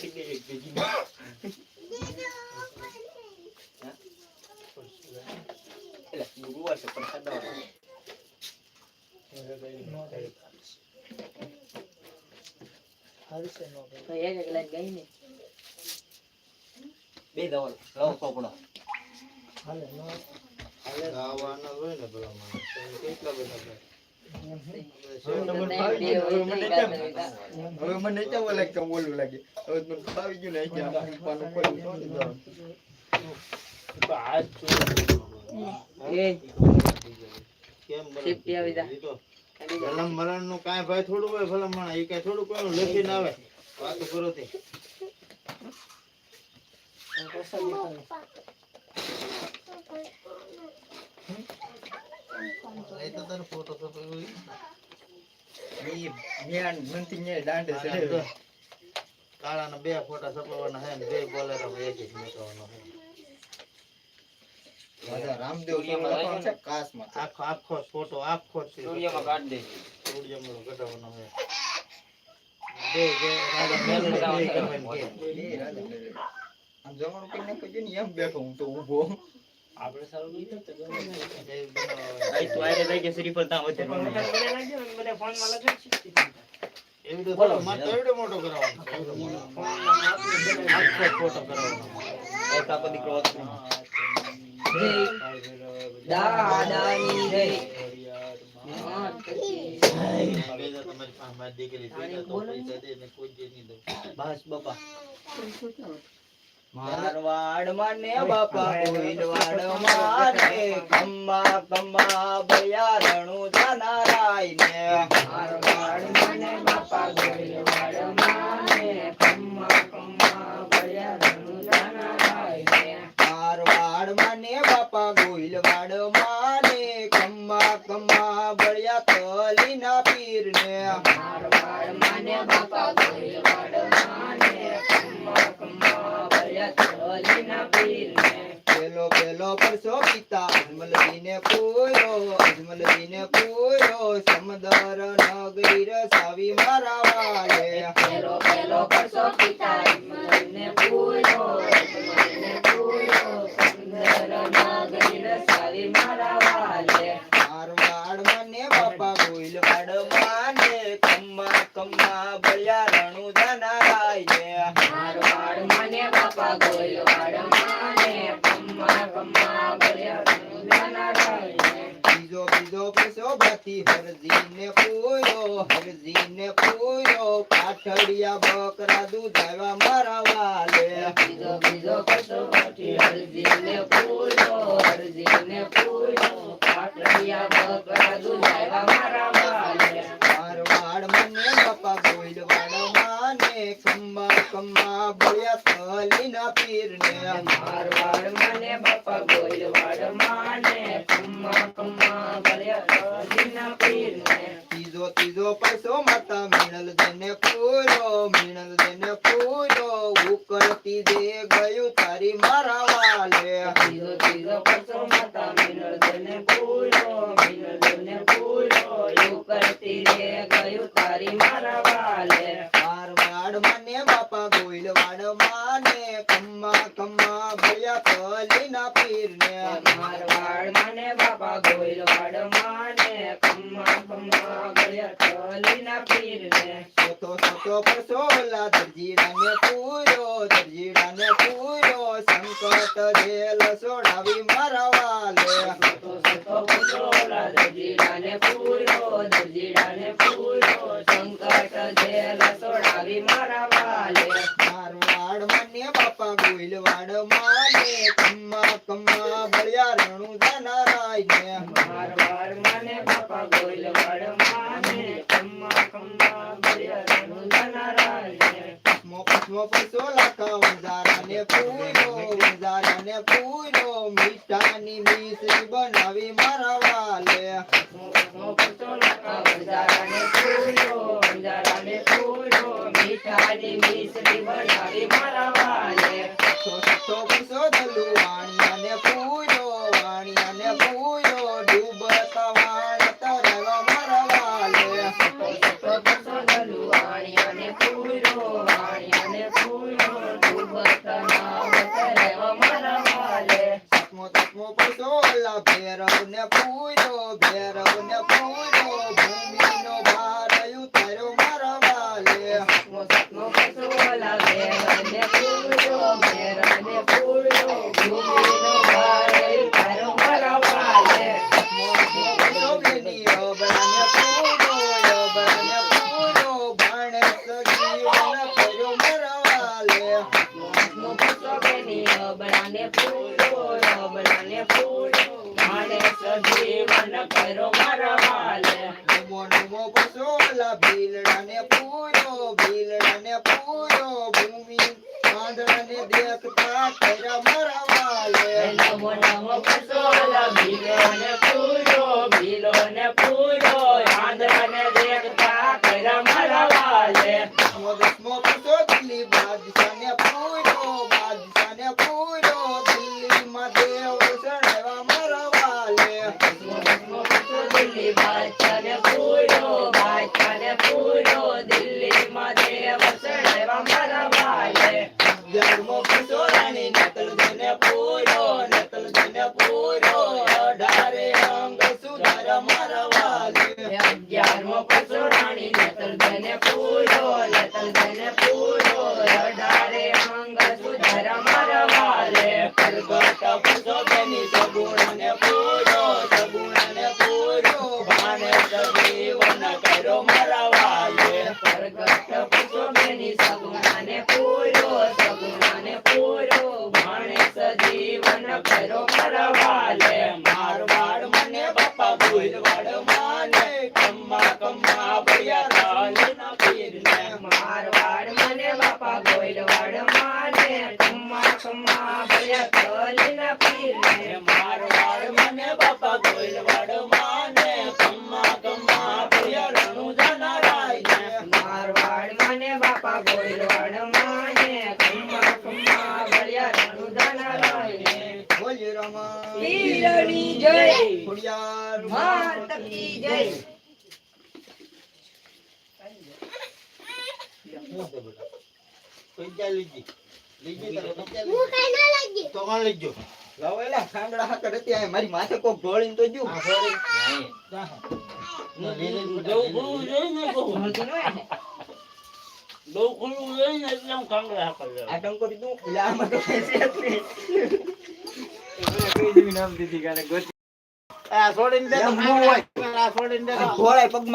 પાડી દે એક ભેગી એટલે ગુરુવાર છે પણ ને બે દવા લાવો ચોપડો ગાવાના હોય ને પેલા કેટલા બધા. હવે મને કેવું લાગે લાગે? હવે ફાવી ગયું ને ભલમ કાંઈ ભાઈ થોડું હોય ભલામણ. એ કાંઈ થોડું લખી ના આવે. વાતો કરો તે. એ તો બે ફોટા છપાવવાના હે બે બોલેરો એક જ મૂકવાનો હે રામદેવ. આખો આખો ફોટો આખો. સ્ટુડિયોમાં કાઢ દે સ્ટુડિયોમાં કઢાવવાનો છે. બે જે રાજા મેલડી બે કે. એ રાજા મેળવે. આમ જમવાનું કઈ નાખો ને એમ બેઠો હું તો ઊભો આપણે સારું નહીં તો બનાવવા આઈ તો આરે લઈ ગયા શ્રી પર ત્યાં વધે એવી તો થોડો મારે તો એવડો મોટો કરાવવાનો છે, એવડો આખો ફોટો કરાવવાનો. એક આખો દીકરો હતો. દાદાની જય. તમારી પાસે દીકરી તો દે કોઈ જે નહીં બસ બાપા. મારવાડ મને બાપા કોઈલવાડ માને કમ્મા કમ્મા બયારણું જાનારાય ને મારવાડ મને બાપા ગોળવાડ માને કમ્મા કમ્મા ભયા જાના રાય મારવાડ માને બાપા ગોઈલવાડ માને કમ્મા કમ્મા બળિયા તલીના પીર ને મારવાડ મને બાપા ગોળવાડ પેલો કમ્મા બળ્યા રણુ જાનારાય મને બાપા ગોલવાડ માને કમ્મા કમ્મા ભર્યા જાના રાય બીજો બીજો પરસો ભાતી હરજીને પૂરો હરજીને પૂરો પાઠડિયા બકરા દૂધાવા મારા વાલે. બીજો બીજો કશો પાટી હરજીને પૂરો હરજીને પૂરો પાટડિયા બકરા દુધાવા મારા વાલે મારવાડ મને બાપા ગોઈલવાડ માને કમ્મા કમ્મા બળ્યા તલીના પીરને મારવાડ મને બાપા ગોલવાડ માને. કમ્મા કમ્મા ભર્યા પીર ને ત્રીજો ત્રીજો પૈસો માતા મીણલ દેને પૂરો મીણલ દેને પૂરો ઉકળતી દે ગયું તારી મારા વાલે. ત્રીજો ત્રીજો પૈસો માતા મીણલ દેને પૂરો મીણલ દેને પૂરો એવું કરતી ગયું તારી મારા વાલે. મને બાપા ગોઈલવાડ માને કમ્મા કમ્મા ભયા પલી ના પીરને મારવાડ સોતો સોતો પરસોલા દરજીડાને પૂરો દરજીડાને પૂરો સંકટ જેલ સોડાવી મારા વાલે તો સતો પુત્રોલા દરજીડાને પૂરો દરજીડાને પૂરો સંકટ જેલ સોડાવી મારા વાલે મારવાડ મને બાપા ગોઈલવાડ માને કમ્મા કમ્મા બળિયા રણુ જાનારાય ને મારવાડ મને બાપા ગોઈલવાડ માને કમ્મા કમ્મા ભર્યા મીઠાની મિશ્રી બનાવી મારા વાલે. મીઠાની મિશ્રી બનાવી મારા વાલે ભીલડાને પૂરો ભીલડાને પૂરો ભૂમિ આંધળાને દેખતા કર્યા મારા વાલે. નમો નમો પસોલા ભીલોને પૂરો ભીલોને પૂરો આંધળાને બાદશાહને પૂરો દિલ્હીમાં દેવ ચડાવ્યા મારા વાલે અગિયારમો પસો રાણી નતલ દેને પૂરો નતલ દેને પૂરો અઢારે અંગ સુધારા મારા વાલે અગિયારમો પસો રાણી નેતલ ધને પૂરો નેતલ ધને અઢારે અંગ સુધર મારા વાલે પ્રગટ પુસો તેની સગુણને પૂરો સગુણને પૂરો ભાને સજીવન કરો મારા મારવાડ મને બાપા ગોયલવાડ માને કમ્મા કમ્મા ભયા કલીના પીરને મારવાડ મને બાપા ભૂલવાડ માને કમ્મા કમ્મા ભૈયા રણુજાના રાયને મારવાડ મને બાપા ગોયલવાડ માને કમ્મા કમ્મા ભયા રણુદાના રાયને બોલ્યો રમા પીરની જય. ખોડિયાર માત કી જય. પૈસા લીજી લીજી તારે પૈસા લીજી તો કોણ લીજો લાવો એલા ખાંગડા હાકર હતી આ મારી માથે કોક ઢોળીને તો જો. આ સોરી જવું ખુલ્લું જોઈ ને કહું. બહુ ખુલ્લું જોઈ ને? એટલે હું કાંગડા હાકર આ ટંકોરી તું એટલે આમાં તો પૈસે જ નહીં. આ છોડીને દે તો ખાવું હોય. આ છોડીને દે તો પગમાં.